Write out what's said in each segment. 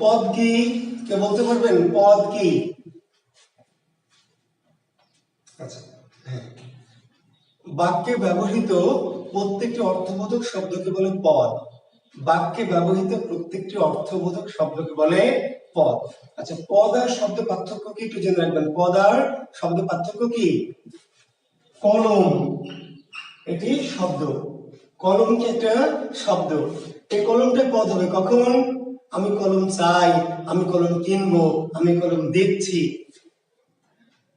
পদ কি? কে বলতে পারবেন? পদ কি? আচ্ছা হ্যাঁ। বাক্যে ব্যবহৃত প্রত্যেকটি অর্থবোধক শব্দকে বলে পদ। বাক্যে ব্যবহৃত প্রত্যেকটি অর্থবোধক শব্দকে বলে পদ। আচ্ছা পদ আর শব্দ পার্থক্য কি একটু জেনে রাখবেন? পদ আর শব্দ পার্থক্য কি? কলম। এটি শব্দ। কলম কি একটা শব্দ। এই কলমটা পদ হবে কখন? আমি কলম চাই, আমি কলম কিনবো, আমি কলম দেখছি।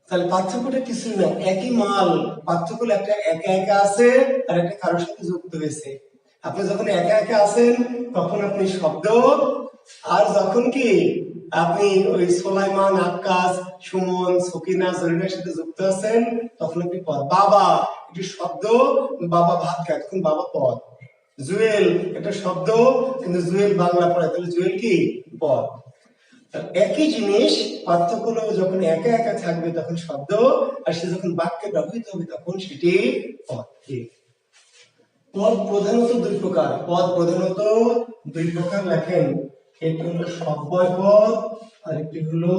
তাহলে পার্থক্যটা কিছু না একই মাল, পার্থক্য একটা একা একা আছে আর একটা কারোর সাথে যুক্ত হয়েছে। আপনি যখন একা একা আছেন, তখন আপনি শব্দ, আর যখন কি আপনি ওই সোলাইমান আকাশ সুমন, সকিনা, জরিনার সাথে যুক্ত আছেন, তখন আপনি পদ বাবা এটি শব্দ, বাবা ভাত খায়, তখন বাবা পদ জুয়েল এটা শব্দ, কিন্তু জুয়েল বাংলা পড়ে তাহলে জুয়েল কি? পদ। একই জিনিস পার্থক্য যখন একা একা থাকবে তখন শব্দ, আর সে যখন বাক্যে ব্যবহৃত হবে তখন সেটি পদ। পদ প্রধানত দুই প্রকার। পদ প্রধানত দুই প্রকার লেখেন। একটি হলো সব্যয় পদ আর একটি হলো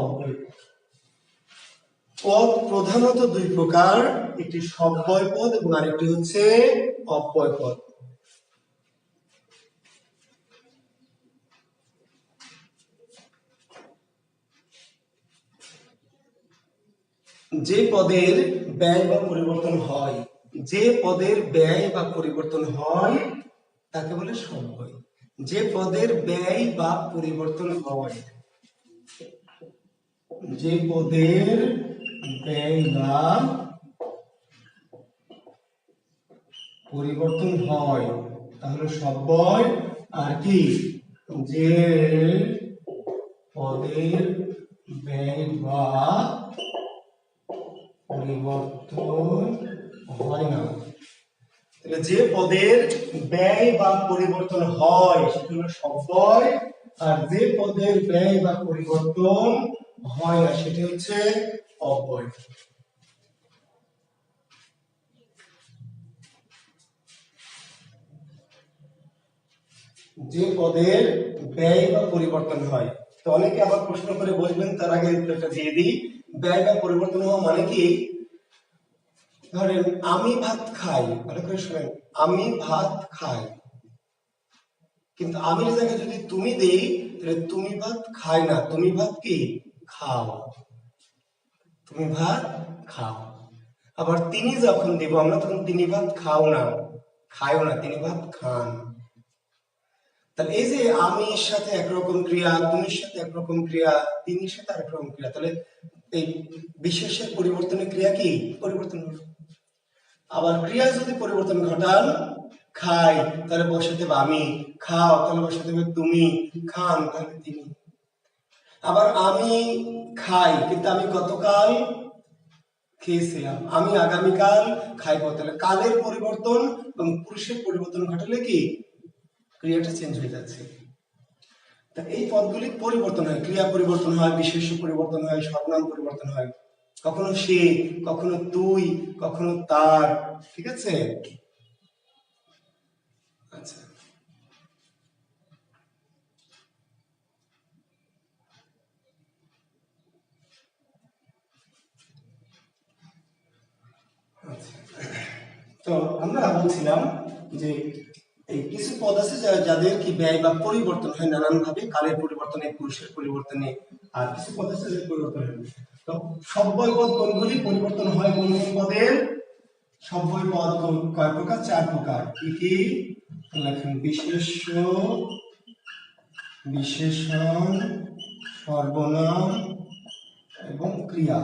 অব্যয় পদ। পদ প্রধানত দুই প্রকার, একটি সব্যয় পদ এবং আরেকটি হচ্ছে অব্যয় পদ। যে পদের ব্যয় বা পরিবর্তন হয়, যে পদের ব্যয় বা পরিবর্তন হয়, তাকে বলে সব্যয় যে পদের ব্যয় বা পরিবর্তন হয়, যে পদের ব্যয় বা পরিবর্তন হয় তাহলে সব্যয় আর কি? যে পদের ব্যয় বা পরিবর্তন হয় না। তাহলে যে পদের ব্যয় বা পরিবর্তন হয়, সেটা হলো সব্যয় আর যে পদের ব্যয় বা পরিবর্তন হয় না, সেটি হচ্ছে অব্যয়। যে পদের ব্যয় বা পরিবর্তন হয়, তো অনেকে আবার প্রশ্ন করে বসবেন, তার আগে উত্তরটা দিয়ে দিই। ব্যয় বা পরিবর্তন হওয়া মানে কি? ধরেন আমি ভাত খাই ভালো করে শোনেন, আমি ভাত খাই। কিন্তু আমির জায়গায় যদি তুমি দেই, তাহলে তুমি ভাত খাই না, তুমি ভাত কি? খাও। তুমি ভাত খাও। আবার তিনি যখন দেব, আমরা তখন তিনি ভাত খাও না খায়ও না, তিনি ভাত খান। তাহলে এই যে আমির সাথে একরকম ক্রিয়া, তুমির সাথে একরকম ক্রিয়া, তিনির সাথে আরেক রকম ক্রিয়া, তাহলে এই বিশেষের পরিবর্তনের ক্রিয়া কি? পরিবর্তন আবার ক্রিয়া যদি পরিবর্তন ঘটান, খাই, তাহলে বসাতে আমি, খাও, তাহলে বসাতে হবে তুমি, খান, তাহলে তিনি। আবার আমি খাই, কিন্তু আমি গতকাল খেয়েছিলাম। আমি আগামীকাল খাইব, তাহলে কালের পরিবর্তন এবং পুরুষের পরিবর্তন ঘটালে কি? ক্রিয়াটা চেঞ্জ হয়ে যাচ্ছে। তা এই পদগুলি পরিবর্তন হয়। ক্রিয়া পরিবর্তন হয় বিশেষ পরিবর্তন হয় সর্বনাম পরিবর্তন হয়। কখনো সে, কখনো তুই, কখনো তার, ঠিক আছে আচ্ছা আচ্ছা। তো আমরা বলছিলাম যে এই কিছু পদ আছে যাদের কি ব্যয় বা পরিবর্তন হয় নানান ভাবে কালের পরিবর্তনে, পুরুষের পরিবর্তনে, আর কিছু পদ আছে পরিবর্তন হয়। তো কোনগুলি পরিবর্তন হয় কোন কোন পদের? সব্যয় পদ কয় প্রকার? চার প্রকার। কি কি? লেখেন বিশেষ্য বিশেষণ সর্বনাম এবং ক্রিয়া।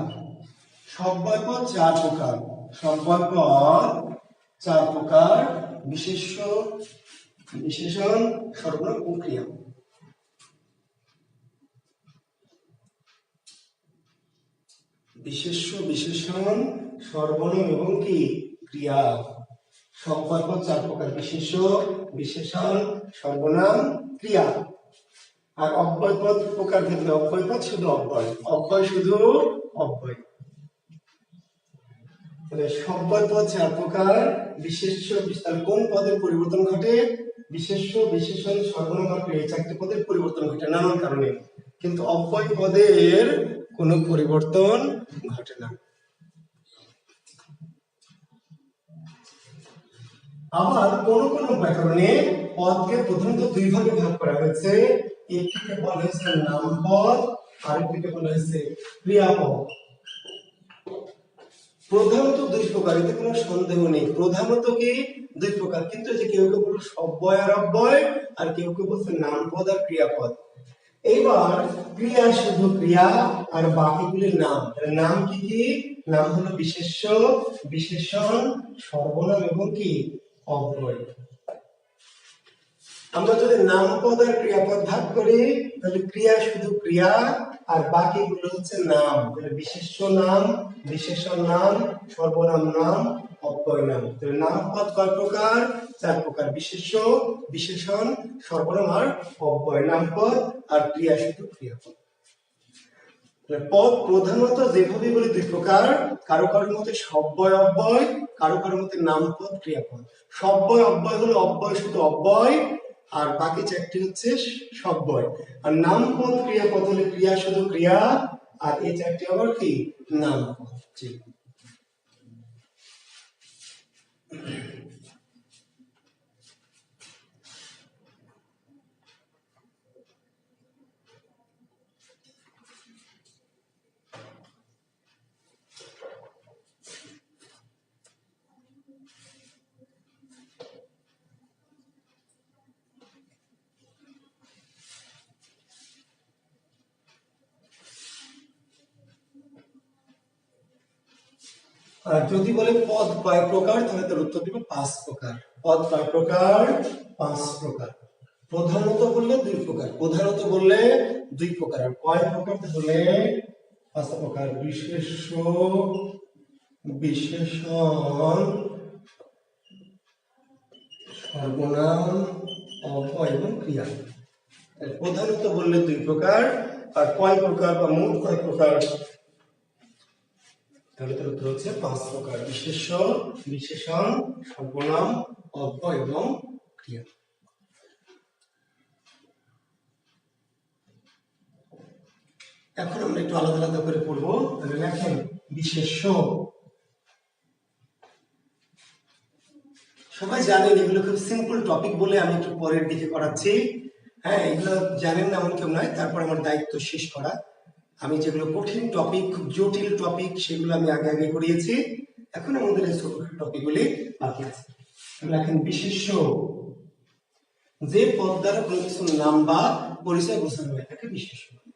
সব্যয় পদ চার প্রকার। সব্যয় পদ চার প্রকার। বিশেষ্য বিশেষণ, সর্বনাম ও ক্রিয়া। বিশেষ্য বিশেষণ সর্বনাম এবং কি? ক্রিয়া। পদ চার প্রকার, বিশেষ্য, বিশেষণ, সর্বনাম, ক্রিয়া। আর অব্যয় পদ প্রকার ক্ষেত্রে অব্যয় পদ শুধু অব্যয়। অব্যয় শুধু অব্যয়। তাহলে পদ চার প্রকার কোন পদের পরিবর্তন ঘটে? বিশেষণ, সর্বনাম চারটি পদের পরিবর্তন ঘটে নানান কারণে। কিন্তু অব্যয় পদের কোনো পরিবর্তন ঘটে না। আবার কোন কোন ব্যাকরণে পদকে প্রধানত দুই ভাগে ভাগ করা হয়েছে। একটিকে বলা হয়েছে নাম পদ আরেকটিকে বলা হয়েছে ক্রিয়াপদ। প্রধানত দুই প্রকার, এতে কোনো সন্দেহ নেই। প্রধানত কি? দুই প্রকার। কিন্তু যে কেউ কেউ বলল সব্যয় আর অব্যয় আর কেউ কেউ বলছে নাম পদ আর ক্রিয়াপদ। এইবার ক্রিয়া শুধু ক্রিয়া আর বাকিগুলির নাম। নাম কি কি? নাম হলো বিশেষ্য, বিশেষণ, সর্বনাম এবং কি? অব্যয়। আমরা যদি নামপদ আর ক্রিয়াপদ ভাগ করি, তাহলে ক্রিয়া শুধু ক্রিয়া আর বাকিগুলো হচ্ছে নাম। তাহলে বিশেষ্য নাম, বিশেষণ নাম, সর্বনাম নাম কয় প্রকার? চার প্রকার বিশেষ্য, বিশেষণ সর্বনাম আর আর ক্রিয়া শুধু ক্রিয়াপদ পদ। প্রধানত যেভাবে দুই প্রকার, কারও কারোর মতে সব্যয়, অব্যয়, কারও কারোর মতে নামপদ ক্রিয়াপদ সব্যয়, অব্যয় হলো অব্যয় শুধু অব্যয়, আর বাকি চারটি হচ্ছে সব্যয়। আর নামপদ ক্রিয়াপদ হলে ক্রিয়া শুধু ক্রিয়া, আর এই চারটি আবার কি? নামপদ Thank you. যদি বলে পদ কয় প্রকার, তাহলে তার উত্তর দিবে পাঁচ প্রকার। পদ কয় প্রকার, পাঁচ প্রকার। প্রধানত বললে দুই প্রকার। প্রধানত বললে দুই প্রকার। কয় প্রকার? তাহলে পাঁচ প্রকার। বিশেষ বিশেষণ সর্বনাম অব্যয় এবং ক্রিয়া। প্রধানত বললে দুই প্রকার। আর কয় প্রকার বা মোট কয় প্রকার? তাহলে তার উত্তর হচ্ছে পাঁচ প্রকার বিশেষ্য বিশেষণ, সর্বনাম অব্যয় এবং ক্রিয়া। এখন আমরা একটু আলাদা আলাদা করে পড়ব। তাহলে লেখেন বিশেষ্য সবাই জানেন, এগুলো খুব সিম্পল টপিক বলে আমি একটু পরের দিকে করাচ্ছি। হ্যাঁ এগুলো জানেন না এমন কেউ নয়, তারপর আমার দায়িত্ব শেষ করা। আমি যেগুলো কঠিন টপিক খুব জটিল টপিক সেগুলো আমি আগে আগে করিয়েছি। এখন আমাদের এই ছোট টপিকগুলি বাকি আছে। এখন বিশেষ্য যে পদ দ্বারা কোনো কিছুর নাম বা পরিচয় বোঝানো হয়, তাকে বিশেষ্য বলে।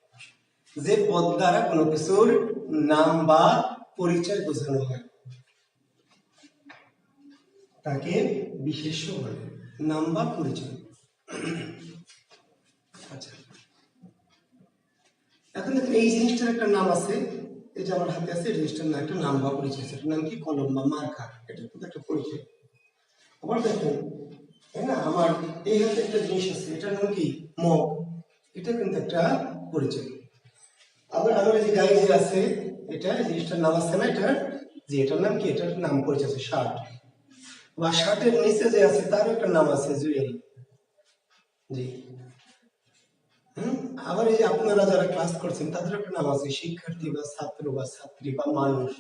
যে পদ দ্বারা কোনো কিছুর নাম বা পরিচয় বোঝানো হয়, তাকে বিশেষ্য বলে। নাম বা পরিচয় আচ্ছা এখন দেখুন এই জিনিসটার একটা নাম আছে, এই যে আমার হাতে আছে, এই জিনিসটার নাম, একটা নাম বা পরিচয় এটার নাম কি? কলম বা মার্কার এটা কিন্তু একটা পরিচয়। আবার দেখুন তাই না? আমার এই হাতে একটা জিনিস আছে, এটার নাম কি? মগ। এটা কিন্তু একটা পরিচয়। আবার আমার যে গায়ে যে আছে, এটা জিনিসটার নাম আছে না এটার? যে এটার নাম কি? এটার নাম পরিচয় আছে শার্ট বা শার্টের নিচে যে আছে তার একটা নাম আছে, জুয়েল। জি। আবার এই আপনারা যারা ক্লাস করছেন তাদের একটা নাম আছে, শিক্ষার্থী বা ছাত্র বা ছাত্রী বা মানুষ।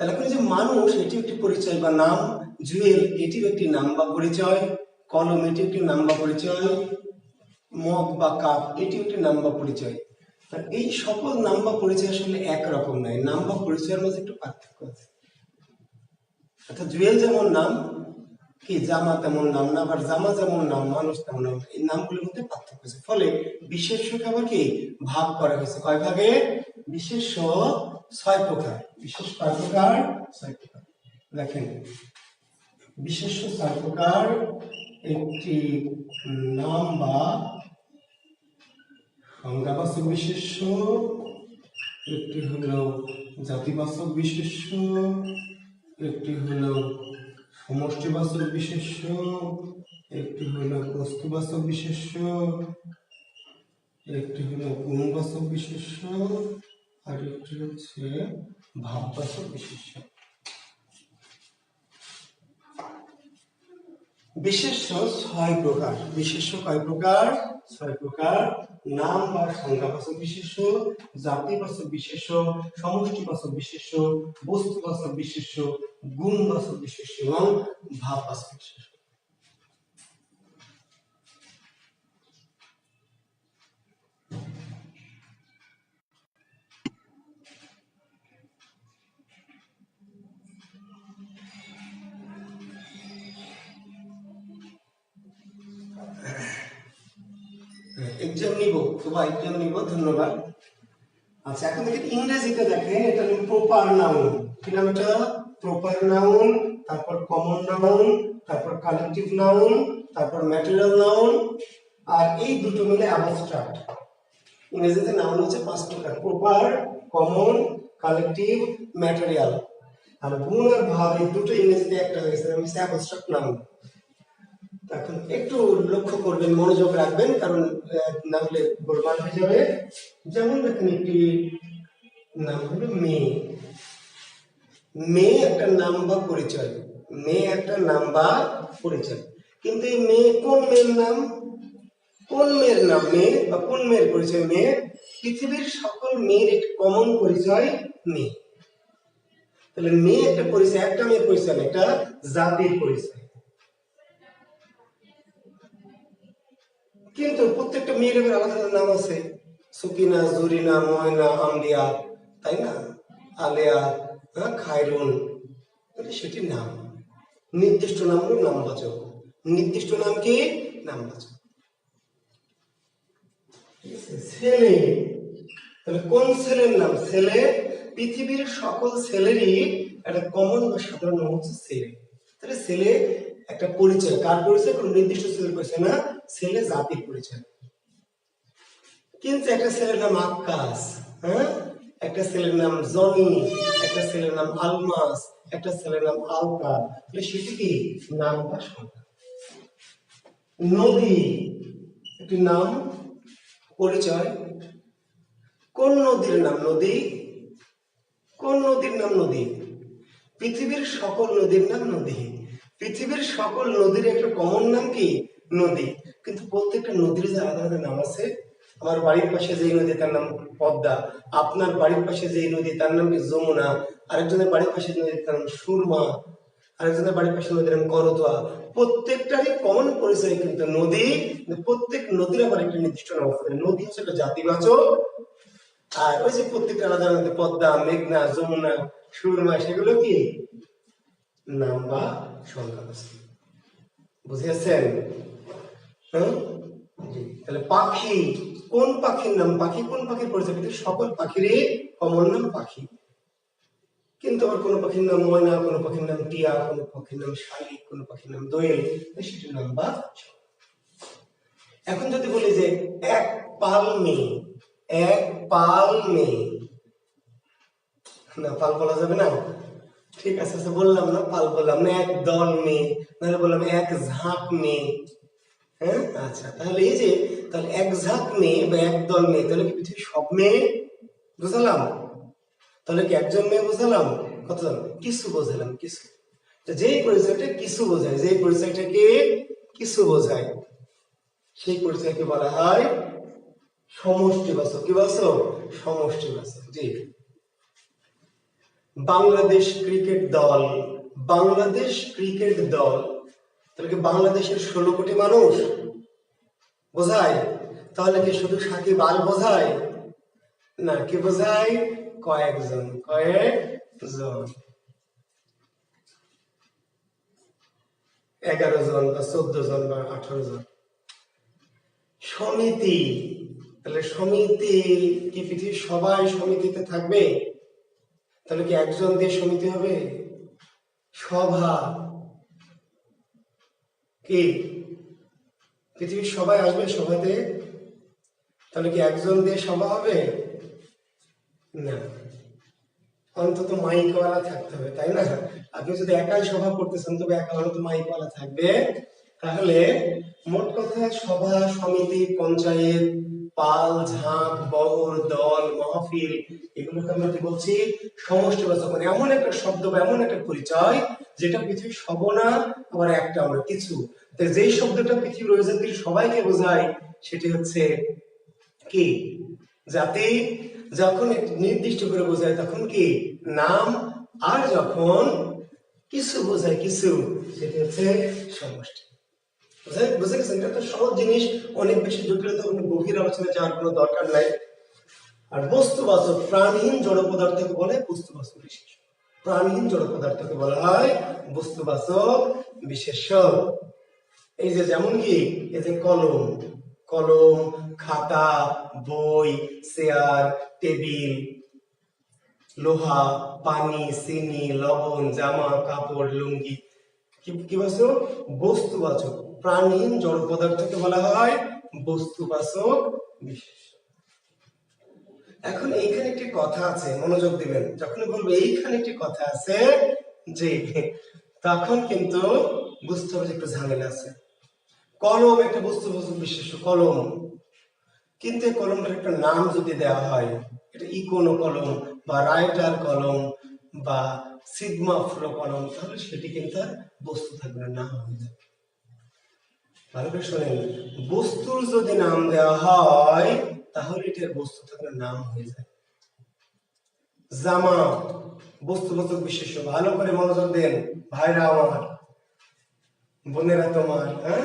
তাহলে এখন যে মানুষ এটি একটি পরিচয় বা নাম। জুয়েল, এটিও একটি নাম বা পরিচয়। কলম এটি একটি নাম বা পরিচয়। মগ বা কাপ এটি একটি নাম বা পরিচয়। এই সকল নাম বা পরিচয় আসলে একরকম নয়। নাম বা পরিচয়ের মধ্যে একটু পার্থক্য আছে। অর্থাৎ জুয়েল যেমন নাম কি জামা তেমন নাম না, আবার জামা যেমন নাম, মানুষ তেমন নাম, এই নামগুলোর মধ্যে পার্থক্য আছে। ফলে বিশেষ্যকে আবার কি? ভাগ করা হয়েছে। কয় ভাগে? বিশেষ্য ছয় প্রকার। বিশেষ কয় প্রকার, ছয় প্রকার। দেখেন বিশেষ্য ছয় প্রকার, একটি নাম বা সংজ্ঞাবাচক বিশেষ্য একটি হলো জাতিবাচক বিশেষ্য একটি হলো সমষ্টিবাচক বিশেষ্য, একটি হলো বস্তুবাচক বিশেষ্য, একটি হলো গুণবাচক বিশেষ্য, আর একটি হচ্ছে ভাববাচক বিশেষ্য। বিশেষ্য ছয় প্রকার। বিশেষ কয় প্রকার? ছয় প্রকার। নাম বা সংজ্ঞাবাচক বিশেষ্য জাতিবাচক বিশেষ সমষ্টিবাচক বিশেষ্য বস্তুবাচক বিশেষ্য গুণবাচক বিশেষ এবং ভাববাচক বিশেষ্য। নিব। তোমার এক্সাম নিব, ধন্যবাদ। আচ্ছা এখন দেখেন ইংরেজিতে দেখেন, এটা হলো প্রপার নাউন কি নাম এটা প্রপার নাউন তারপর কমন নাউন তারপর কালেকটিভ নাউন তারপর ম্যাটেরিয়াল নাউন আর এই দুটো মিলে অ্যাবস্ট্রাক্ট ইংরেজিতে নাউন হচ্ছে পাঁচ প্রকার প্রপার কমন কালেকটিভ ম্যাটেরিয়াল আর গুণ আর ভাব এই দুটো ইংরেজিতে একটা হয়েছে হচ্ছে অ্যাবস্ট্রাক্ট নাউন এখন একটু লক্ষ্য করবেন, মনোযোগ রাখবেন, কারণ না হলে গোলমাল হয়ে যাবে। যেমন দেখেন একটি নাম হলো মেয়ে মেয়ে একটা নাম বা পরিচয়। মেয়ে একটা নাম বা পরিচয়। কিন্তু এই মেয়ে কোন মেয়ের নাম? কোন মেয়ের নাম মেয়ে বা কোন মেয়ের পরিচয় মেয়ে পৃথিবীর সকল মেয়ের একটি কমন পরিচয় মেয়ে তাহলে মেয়ে একটা পরিচয়, একটা মেয়ের পরিচয় এটা জাতির পরিচয়। কিন্তু প্রত্যেকটা মেয়ের আলাদা আলাদা নাম আছে। সুকিনা, জুরিনা, ময়না, আম্বিয়া, তাই না? আলেয়া হ্যাঁ খায়রুন। সেটি নাম। নির্দিষ্ট নাম হলো নামবাচক। নির্দিষ্ট নাম কি? নামবাচক। ঠিক আছে? ছেলে। তাহলে কোন ছেলের নাম? ছেলে, পৃথিবীর সকল ছেলেরই একটা কমন বা সাধারণ নাম হচ্ছে ছেলে। তাহলে ছেলে একটা পরিচয়। কার পরিচয়? কোন নির্দিষ্ট ছেলের পরিচয় না, ছেলে জাতির পরিচয়। কিন্তু একটা ছেলের নাম আকাশ হ্যাঁ? একটা ছেলের নাম জনি, একটা ছেলের নাম আলমাস, একটা ছেলের নাম আলকা তাহলে সেটি কি? নাম বা সংখ্যা নদী, একটি নাম, পরিচয়। কোন নদীর নাম নদী? কোন নদীর নাম নদী? পৃথিবীর সকল নদীর নাম নদী। পৃথিবীর সকল নদীর একটা কমন নাম কি? নদী। কিন্তু প্রত্যেকটা নদীর যে আলাদা আলাদা নাম আছে, আমার বাড়ির পাশে যে নদী, তার নাম পদ্মা। আপনার বাড়ির পাশে যে নদী, তার নাম কি যমুনা। আরেকজনের বাড়ির পাশে নদী, তার নাম সুরমা। আরেকজনের বাড়ির পাশে নদীর নাম করতোয়া। প্রত্যেকটারই কমন পরিচয় কিন্তু নদী প্রত্যেক নদীর আবার একটা নির্দিষ্ট নাম আছে। নদী হচ্ছে একটা জাতিবাচক, আর ওই যে প্রত্যেকটা আলাদা আলাদা পদ্মা, মেঘনা, যমুনা, সুরমা, সেগুলো কি? নাম বা সংখ্যা বস্তু বুঝেছেন? হ্যাঁ? তাহলে পাখি, কোন পাখির নাম? পাখি কোন পাখির পরিচয়? সকল পাখিরই কমন নাম পাখি। কিন্তু আবার কোনো পাখির নাম ময়না, কোনো পাখির নাম টিয়া, কোনো পাখির নাম শালিক, কোনো পাখির নাম দোয়েল সেটির নাম বা এখন যদি বলি যে এক পাল মেয়ে এক পাল মেয়ে না, পাল বলা যাবে না? ঠিক আছে আচ্ছা বললাম না, পাল বললাম না এক দল মেয়ে নাহলে বললাম এক ঝাঁক মেয়ে হ্যাঁ আচ্ছা তাহলে এই যে, তাহলে এক ঝাঁক মেয়ে বা এক দল মেয়ে তাহলে কি পৃথিবীর সব মেয়ে বুঝালাম? তাহলে কি একজন মেয়ে বুঝালাম? কতজন কিছু বোঝালাম, কিছু। যেই পরিচয়টা কিছু বোঝায়, যেই পরিচয়টাকে কিছু বোঝায়, সেই পরিচয়কে বলা হয় সমষ্টিবাচক। কি বলছো সমষ্টিবাচক, জি। বাংলাদেশ ক্রিকেট দল। বাংলাদেশ ক্রিকেট দল। তাহলে কি বাংলাদেশের ষোলো কোটি মানুষ? বোঝায়? তাহলে কি শুধু সাকিব আল বোঝায়? না, কি বোঝায়? কয়েকজন কয়েকজন। এগারো জন বা চোদ্দ জন বা আঠারো জন। সমিতি। তাহলে সমিতি কি পৃথিবীর সবাই সমিতিতে থাকবে? তাহলে কি একজন দিয়ে সমিতি হবে? সভা। কি? পৃথিবীর সবাই আসবে সভাতে? তাহলে কি একজন দিয়ে সভা হবে? না। অন্তত মাইকওয়ালা থাকতে হবে, তাই না? আপনি যদি একাই সভা করতেছেন, তবে একা অন্তত মাইকওয়ালা থাকবে। তাহলে মোট কথা সভা, সমিতি, পঞ্চায়েত পাল ঝাঁক বহর, দল, মহফিল এগুলোকে আমরা কি বলছি? সমষ্টিবাচক। মানে এমন একটা শব্দ বা এমন একটা পরিচয় যেটা পৃথিবীর সব না আবার একটা আমরা কিছু। যেই শব্দটা পৃথিবীর অভিজাতির সবাইকে বোঝায়, সেটি হচ্ছে কি? জাতি যখন নির্দিষ্ট করে বোঝায়, তখন কি? নাম। আর যখন কিছু বোঝায় কিছু, সেটি হচ্ছে সমষ্টি। বুঝে গেছেন? এটা তো সহজ জিনিস। অনেক বেশি জটিলতা কোনো গভীর আলোচনা যাওয়ার কোনো দরকার নাই। আর বস্তুবাচক, প্রাণহীন জড় পদার্থকে বলে বস্তুবাচক বিশেষ প্রাণহীন জড় পদার্থকে বলা হয় বস্তুবাচক বিশেষ্য এই যে যেমন কি, এই যে কলম কলম, খাতা, বই, চেয়ার, টেবিল, লোহা, পানি, চিনি, লবণ, জামা, কাপড়, লুঙ্গি। কি কি বলছো বস্তুবাচক। প্রাণহীন জড় পদার্থকে বলা হয় বস্তুবাচক বিশেষ এখন এইখানে একটি কথা আছে, মনোযোগ দিবেন। যখন বলব এইখানে একটি কথা আছে যে, তখন কিন্তু বুঝতে হবে যে একটু ঝামেলা আছে। কলম একটা বস্তুবাচক বিশেষ কলম। কিন্তু কলমটার একটা নাম যদি দেওয়া হয়, এটা ইকোনো কলম বা রাইটার কলম বা সিগমা ফ্লো কলম, তাহলে সেটি কিন্তু বস্তু থাকবে না, নাম হয়ে যাবে। ভালো করে শোনেন, বস্তুর যদি নাম দেওয়া হয়, তাহলে এটার বস্তু থাকলে নাম হয়ে যায়। জামা, বস্তুবাচক বিশেষ্য, ভালো করে মনোযোগ দেন, ভাইরা আমার, বোনেরা তোমার হ্যাঁ?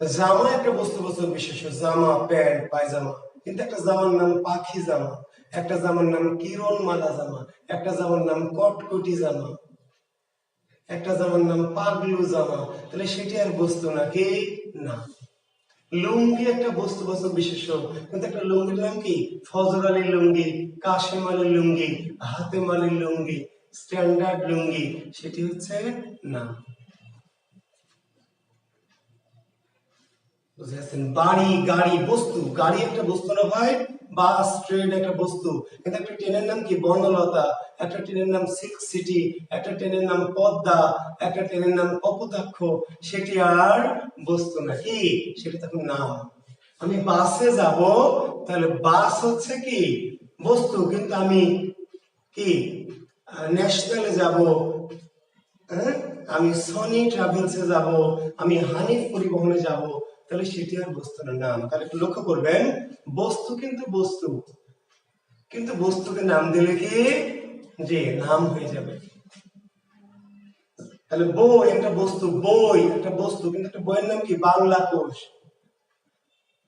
জামা একটা বস্তুবাচক বিশেষ্য, জামা, প্যান্ট, পায়জামা। কিন্তু একটা জামার নাম পাখি জামা, একটা জামার নাম কিরণ মালা জামা, একটা জামার নাম কটকটি জামা। একটা জামার নাম পাগলু জামা। তাহলে সেটি আর বস্তু না নাকি না। লুঙ্গি একটা বস্তুবাচক বিশেষ্য কিন্তু একটা লুঙ্গির নাম কি? ফজর আলীর লুঙ্গি কাশেম আলীর লুঙ্গি হাতেম আলীর লুঙ্গি, স্ট্যান্ডার্ড লুঙ্গি, সেটি হচ্ছে না। বুঝে? বাড়ি, গাড়ি, বস্তু। গাড়ি একটা বস্তু না ভাই? বাস, ট্রেন একটা বস্তু। কিন্তু একটা ট্রেনের নাম কি? বর্ণলতা একটা ট্রেনের নাম সিল্ক সিটি। একটা ট্রেনের নাম পদ্মা। একটা ট্রেনের নাম সেটি আর বস্তু না। কি? তখন নাম। আমি বাসে যাব, তাহলে বাস হচ্ছে কি? বস্তু। কিন্তু আমি কি? ন্যাশনালে যাব। হ্যাঁ? আমি সনি ট্রাভেলসে যাব। আমি হানিফ পরিবহনে যাব। তাহলে সেটি আর বস্তু না। নাম তাহলে একটু লক্ষ্য করবেন, বস্তু কিন্তু বস্তু। কিন্তু বস্তুকে নাম দিলে কি? যে নাম হয়ে যাবে। তাহলে বই একটা বস্তু, বই একটা বস্তু, কিন্তু একটা বইয়ের নাম কি? বাংলা কোষ।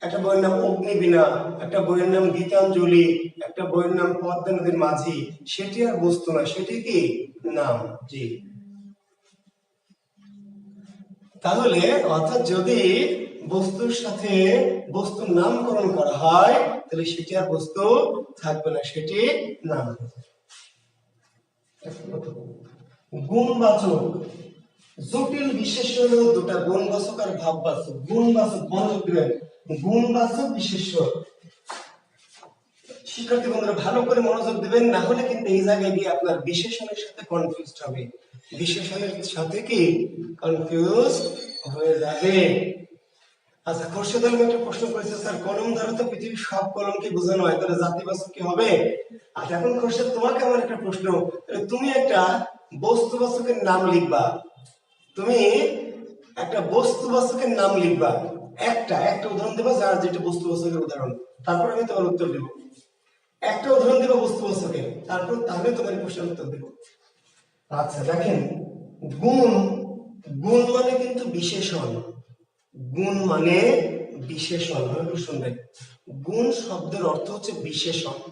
একটা বইয়ের নাম অগ্নিবীণা, একটা বইয়ের নাম গীতাঞ্জলি, একটা বইয়ের নাম পদ্মা নদীর মাঝি। সেটি আর বস্তু না, সেটি কি? নাম, জি। তাহলে অর্থাৎ যদি বস্তুর সাথে বস্তুর নামকরণ করা হয়, তাহলে সেটি আর বস্তু থাকবে না, সেটি নাম গুণবাচক। জটিল বিশেষ্য হলো দুটা গুণবাচক আর ভাববাচক। গুণবাচক দিবেন গুণবাচক বিশেষ্য। শিক্ষার্থী বন্ধুরা, ভালো করে মনোযোগ দেবেন, না হলে কিন্তু এই জায়গায় গিয়ে আপনার বিশেষণের সাথে কনফিউজ হবে। বিশেষণের সাথে কি? কনফিউজ হয়ে যাবে। আচ্ছা আলম একটা প্রশ্ন করেছে, স্যার, কলম দ্বারা তো পৃথিবীর সব কলমকে বোঝানো হয়, তাহলে জাতিবাচক কি হবে? আচ্ছা এখন তোমাকে আমার একটা প্রশ্ন তুমি একটা বস্তুবাচকের নাম লিখবা। তুমি একটা বস্তুবাচকের নাম লিখবা। একটা একটা উদাহরণ দেবা, যার যেটা বস্তুবাচকের উদাহরণ। তারপর আমি তোমার উত্তর দেবো। একটা উদাহরণ দেবো বস্তুবাচকের, তারপর তাহলে তোমার প্রশ্নের উত্তর দেবো। আচ্ছা দেখেন, গুণ গুণ মানে কিন্তু বিশেষণ। গুণ মানে বিশেষণ শুনবেন গুণ শব্দের অর্থ হচ্ছে বিশেষণ।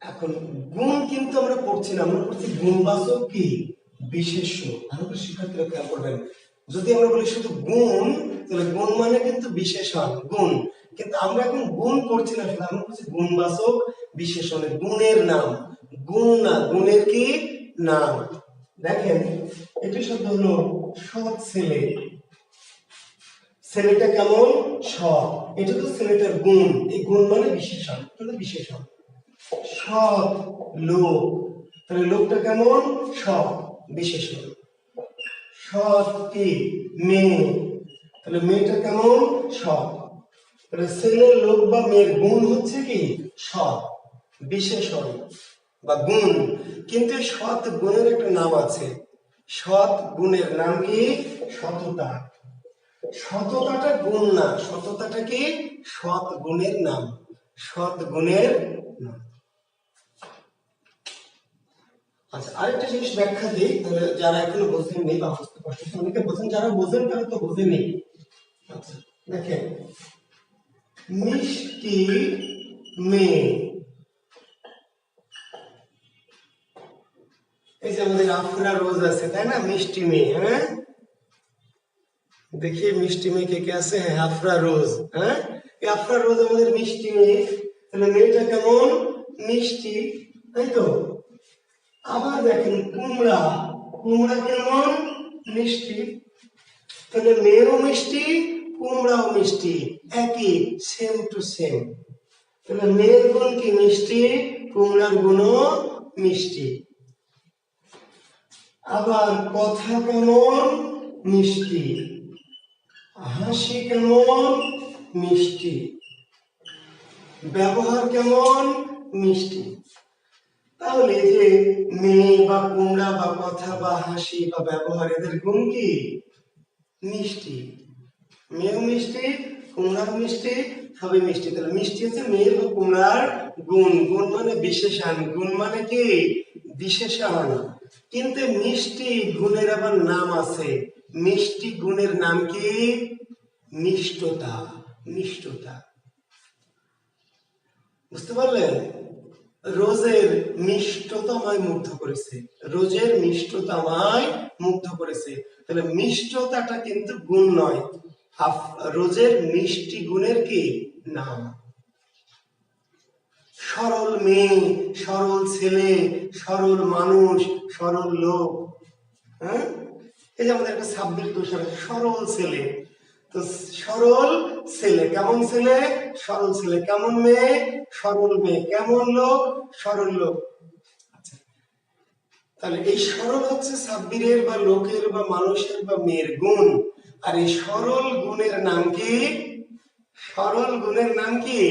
এখন গুণ কিন্তু আমরা পড়ছি না, আমরা পড়ছি গুণবাচক কি? বিশেষ্য। ভালো শিক্ষার্থীরা খেয়াল করবেন। যদি আমরা বলি শুধু গুণ, তাহলে গুণ মানে কিন্তু বিশেষণ, গুণ। কিন্তু আমরা এখন গুণ পড়ছি না শুধু আমরা পড়ছি গুণবাচক বিশেষণের, গুণের নাম। গুণ না, গুণের কি? নাম। দেখেন একটি শব্দ হলো সৎ ছেলে। ছেলেটা কেমন? সৎ। এটা তো ছেলেটার গুণ। এই গুণ মানে বিশেষণ। তাহলে বিশেষণ। সৎ লোক। তাহলে লোকটা কেমন? সৎ। বিশেষণ। সৎ কি? মেয়ে। তাহলে মেয়েটা কেমন? সৎ। তাহলে ছেলের লোক বা মেয়ের গুণ হচ্ছে কি? সৎ। বিশেষণ বা গুণ। কিন্তু সৎ গুণের একটা নাম আছে। সৎ গুণের নাম কি? সততা। সততাটা গুণ না, সততাটা কি? সৎ গুণের নাম। সৎ গুণের আচ্ছা আরেকটা জিনিস ব্যাখ্যা দিই, তাহলে যারা এখনও বা বুঝতে পারছেন অনেকে বোঝেন, যারা বোঝেন তারা তো আচ্ছা দেখেন। মিষ্টি মেয়ে। এই যে আমাদের আফরা রোজ আছে, তাই না? মিষ্টি মেয়ে হ্যাঁ? দেখি মিষ্টি মেয়ে কে কে আছে হ্যাঁ আফরা রোজ হ্যাঁ আফরা রোজ আমাদের মিষ্টি মেয়ে তাহলে মেয়েটা কেমন মিষ্টি তাই তো আবার দেখেন কুমড়া কুমড়া কেমন মিষ্টি তাহলে মেয়েও মিষ্টি কুমড়াও মিষ্টি একই সেম টু সেম তাহলে মেয়ের গুণ কি মিষ্টি কুমড়ার গুণও মিষ্টি আবার কথা কেমন মিষ্টি হাসি কেমন? মিষ্টি। ব্যবহার কেমন? মিষ্টি। তাহলে যে মেয়ে বা কুমড়া বা কথা বা হাসি বা ব্যবহার, এদের গুণ কি? মিষ্টি। মেয়েও মিষ্টি, কুমড়াও মিষ্টি, সবই মিষ্টি। তাহলে মিষ্টি হচ্ছে মেয়ের বা কুমড়ার গুণ। গুণ মানে বিশেষণ। গুণ মানে কি? বিশেষণ। কিন্তু মিষ্টি গুণের আবার নাম আছে। মিষ্টি গুণের নাম কি? মিষ্টতা মিষ্টতা বুঝতে পারলেন? রোজের মিষ্টতা আমায় মুগ্ধ করেছে। রোজের মিষ্টতা মুগ্ধ করেছে। তাহলে মিষ্টতাটা কিন্তু গুণ নয়। রোজের মিষ্টি গুণের কি? নাম। সরল মেয়ে, সরল ছেলে, সরল মানুষ, সরল লোক হ্যাঁ? এই যে আমাদের একটা সাব্বির তুষার সরল ছেলে। তো সরল ছেলে, কেমন ছেলে? সরল ছেলে কেমন মেয়ে? সরল মেয়ে কেমন লোক? সরল লোক। আচ্ছা তাহলে এই সরল হচ্ছে সাব্বিরের বা লোকের বা মানুষের বা মেয়ের গুণ। আর এই সরল গুণের নাম কি? সরল গুণের নাম কি?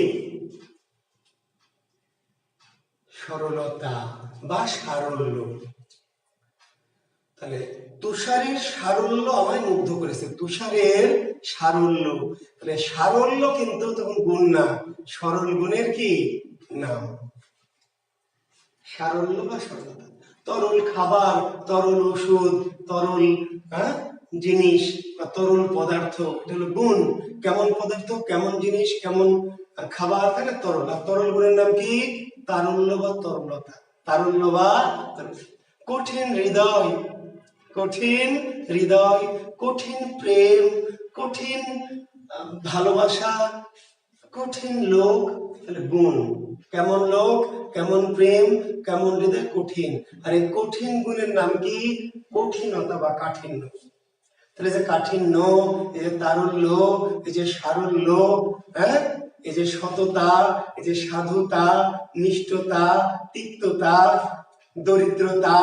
সরলতা বা সারল্য। তাহলে তুষারের সারল্য আমায় মুগ্ধ করেছে। তুষারের সারল্য তাহলে সারল্য কিন্তু তখন গুণ না। সরল গুণের কি? নাম। সারল্য বা সরলতা তরল খাবার, তরল ওষুধ, তরল হ্যাঁ জিনিস বা তরল পদার্থ, এটা হলো গুণ। কেমন পদার্থ, কেমন জিনিস, কেমন খাবার, তাহলে তরল। আর তরল গুণের নাম কি? তারল্য বা তরলতা। তারল্য বা কঠিন হৃদয় কঠিন হৃদয়, কঠিন প্রেম, কঠিন ভালোবাসা, কঠিন লোক, তাহলে গুণ। কেমন লোক, কেমন প্রেম, কেমন হৃদয়, কঠিন। আর এই কঠিন গুণের নাম কি? কঠিনতা বা কাঠিন্য। তাহলে যে কাঠিন্য, এই যে তারল্য এই যে সারল্য হ্যাঁ? এই যে সততা, এই যে সাধুতা, নিষ্ঠতা, তিক্ততা, দরিদ্রতা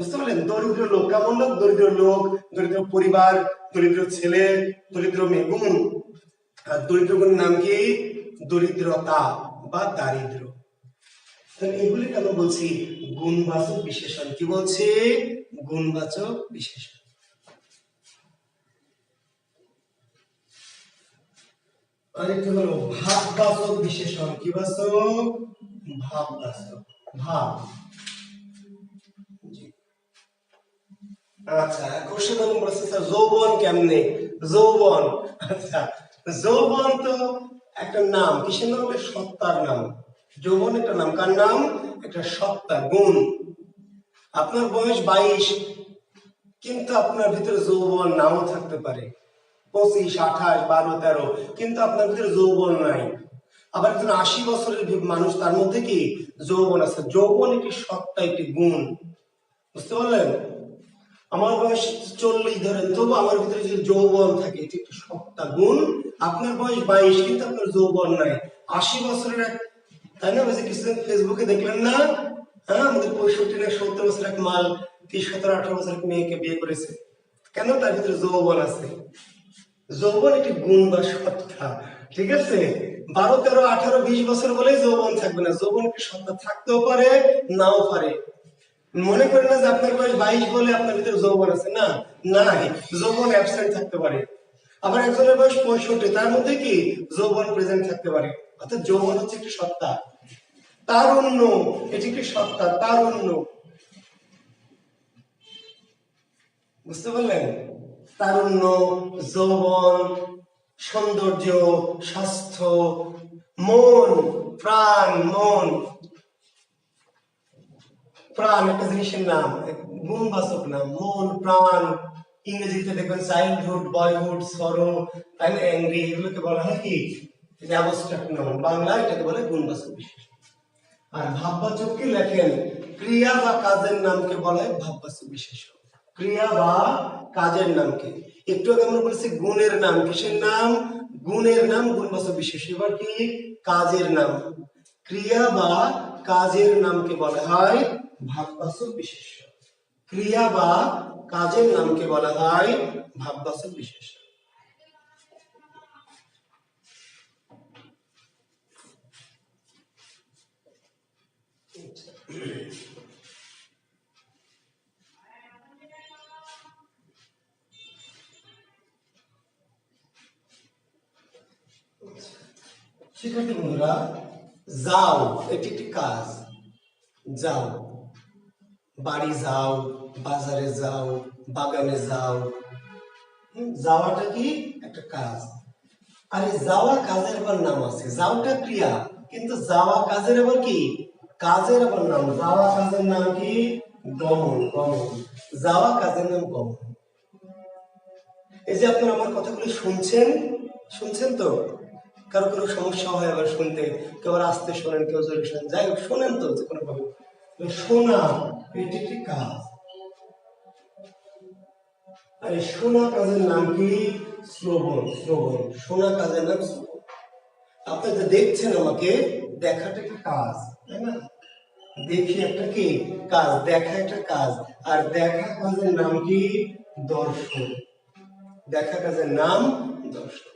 বুঝতে পারলেন? দরিদ্র লোক, কেমন লোক? দরিদ্র লোক, দরিদ্র পরিবার, দরিদ্র ছেলে, দরিদ্র মেয়ে গুণ আর দরিদ্র গুণের নাম কি? দরিদ্রতা বা দারিদ্র। এগুলি কেন বলছি? গুণবাচক বিশেষণ। কি বলছি? গুণবাচক বিশেষণ। আরেকটি হলো ভাববাচক বিশেষণ। কি বাচক? ভাববাচক। ভাব জি। আচ্ছা কোশ্চেন স্যার যৌবন কেমনে? যৌবন আচ্ছা যৌবন তো একটা নাম, কিসের নাম? সত্তার নাম। যৌবন একটা নাম, কার নাম? একটা সত্তা, গুণ। আপনার বয়স বাইশ, কিন্তু আপনার ভিতরে যৌবন নাও থাকতে পারে। পঁচিশ, আঠাশ, বারো, তেরো, কিন্তু আপনার ভিতরে যৌবন নাই। আবার একজন আশি বছরের মানুষ, তার মধ্যে কি? যৌবন আছে। যৌবন একটি সত্তা, একটি গুণ। বুঝতে পারলেন? আমার বয়স চল্লিশ ধরেন, তবু আমার ভিতরে যদি যৌবন থাকে, এটি একটি সত্তা গুণ। আপনার বয়স বাইশ, কিন্তু আপনার যৌবন নাই। আশি বছরের এক তাই না যে কিছুদিন ফেসবুকে দেখলেন না? হ্যাঁ আমাদের পঁয়ষট্টি না সত্তর বছর এক মাল, তিরিশ, সতেরো, আঠারো বছর এক মেয়েকে বিয়ে করেছে। কেন তার ভিতরে যৌবন আছে? যৌবন একটি গুণ বা সত্তা, ঠিক আছে? বারো, তেরো, আঠারো, বিশ বছর বলেই যৌবন থাকবে না। যৌবন একটি সত্তা থাকতেও পারে, নাও পারে। মনে করেন না যে আপনার বয়স বাইশ বলে আপনার ভিতরে যৌবন আছে? না, নাই। যৌবন অ্যাবসেন্ট থাকতে পারে। আবার একজনের বয়স পঁয়ষট্টি, তার মধ্যে কি যৌবন প্রেজেন্ট থাকতে পারে? অর্থাৎ যৌবন হচ্ছে একটি সত্তা। তারুণ্য, এটি একটি সত্তা, তারুণ্য। বুঝতে পারলেন? তারুণ্য, যৌবন, সৌন্দর্য, স্বাস্থ্য, মন, প্রাণ, মন। প্রাণ, একটা জিনিসের নাম গুণবাচক নাম, মন, প্রাণ, ইংরেজিতে দেখবেন চাইল্ডহুড বয়হুড সরো তাই না? অ্যাংরি এগুলোকে বলা হয় কি? অ্যাবস্ট্রাক্ট নাম। বাংলা এটাকে বলে গুণবাচক বিশেষ আর ভাববাচককে লেখেন ক্রিয়া বা কাজের নামকে বলা হয় ভাববাচক বিশেষ ক্রিয়া বা কাজের নামকে। একটু আগে আমরা বলেছি গুণের নাম। কিসের নাম? গুণের নাম গুণবাচক বিশেষ। এবার কি? কাজের নাম। ক্রিয়া বা কাজের নামকে বলা হয় ভাববাচক বিশেষ ক্রিয়া বা কাজের নামকে বলা হয় ভাববাচক বিশেষ শিক্ষার্থী যাও, এটি একটি কাজ। যাও। বাড়ি যাও বাজারে যাও বাগানে যাও যাওয়াটা কি? একটা কাজ। আর এই যাওয়া কাজের আবার নাম আছে। যাওয়াটা ক্রিয়া। কিন্তু যাওয়া কাজের আবার কি? কাজের আবার নাম যাওয়া কাজের নাম কি? গমন গমন। যাওয়া কাজের নাম গমন। এই যে আপনারা আমার কথাগুলো শুনছেন শুনছেন তো? কারও কারও সমস্যা হয় আবার শুনতে। কেউ আসতে শোনেন, কেউ যাই হোক, শোনেন তো যে শোনা এটি একটি কাজ? আর এই শোনা কাজের নাম কি? শ্রবণ শ্রবণ। শোনা কাজের নাম শ্রবণ। আপনি যে দেখছেন আমাকে, দেখাটা একটা কাজ? তাই না? দেখি একটা কি? কাজ, দেখা একটা কাজ। আর দেখা কাজের নাম কি? দর্শন। দেখা কাজের নাম দর্শন?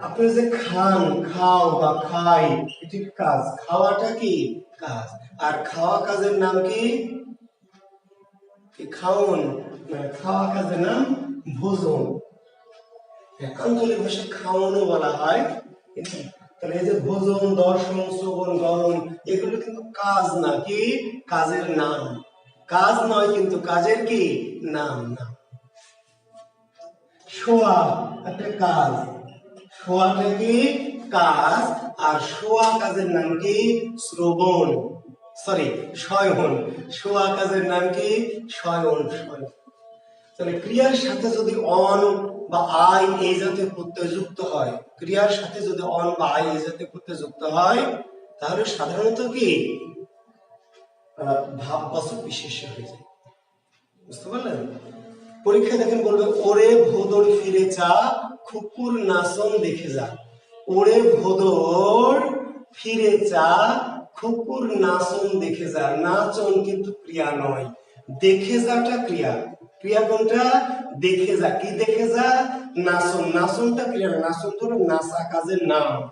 আপনি যে খান খাও বা খাই এটি কাজ। খাওয়াটা কি? কাজ। আর খাওয়া কাজের নাম কি? খাওন? খাওয়া কাজের নাম ভোজন। হ্যাঁ, আঞ্চলিক বলা হয়। তাহলে এই যে ভোজন দর্শন শ্রবণ গমন এগুলো কিন্তু কাজ না। কি? কাজের নাম। কাজ নয় কিন্তু কাজের কি? নাম নাম শোয়া একটা কাজ। শোয়াটা কি? কাজ। আর শোয়া কাজের নাম কি? শ্রবণ। সরি শোয়া কাজের নাম কি? তাহলে ক্রিয়ার সাথে যদি অন বা আই এই জাতীয় প্রত্যয় যুক্ত হয়, ক্রিয়ার সাথে যদি অন বা আই এই জাতীয় প্রত্যয় যুক্ত হয়, তাহলে সাধারণত কি? ভাববাচক বিশেষ হয়ে যায়। বুঝতে পারলেন? পরীক্ষায় দেখেন বলবে, ওরে ভোদর ফিরে চা খুকুর নাচন দেখে যা। ওরে ভোদর, ফিরে চা খুকুর নাচন দেখে যা। নাচন কিন্তু ক্রিয়া নয়। দেখে যাটা ক্রিয়া। ক্রিয়া কোনটা? দেখে যা। কি দেখে যা? নাচন। নাচনটা ক্রিয়া নাচন তো হলো নাচা কাজের নাম।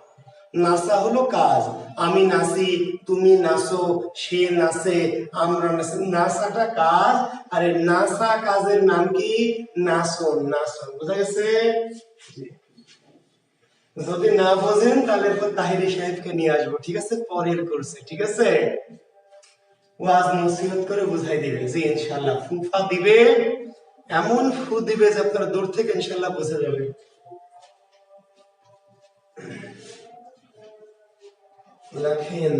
নাচা হলো কাজ। আমি নাচি তুমি নাচো সে নাচে আমরা নাচি নাচাটা কাজ, আর নাচা কাজের নাম কি? নাচন নাচন বোঝা গেছে? যদি না বোঝেন, তাহলে এরপর তাহিরি সাহেবকে নিয়ে আসব। ঠিক আছে? পরের করছে ঠিক আছে? ওয়াজ নসিহত করে বুঝাই দিবে যে ইনশাল্লাহ ফুফা দিবে, এমন ফু দিবে যে আপনারা দূর থেকে ইনশাল্লাহ বুঝে যাবে লেখেন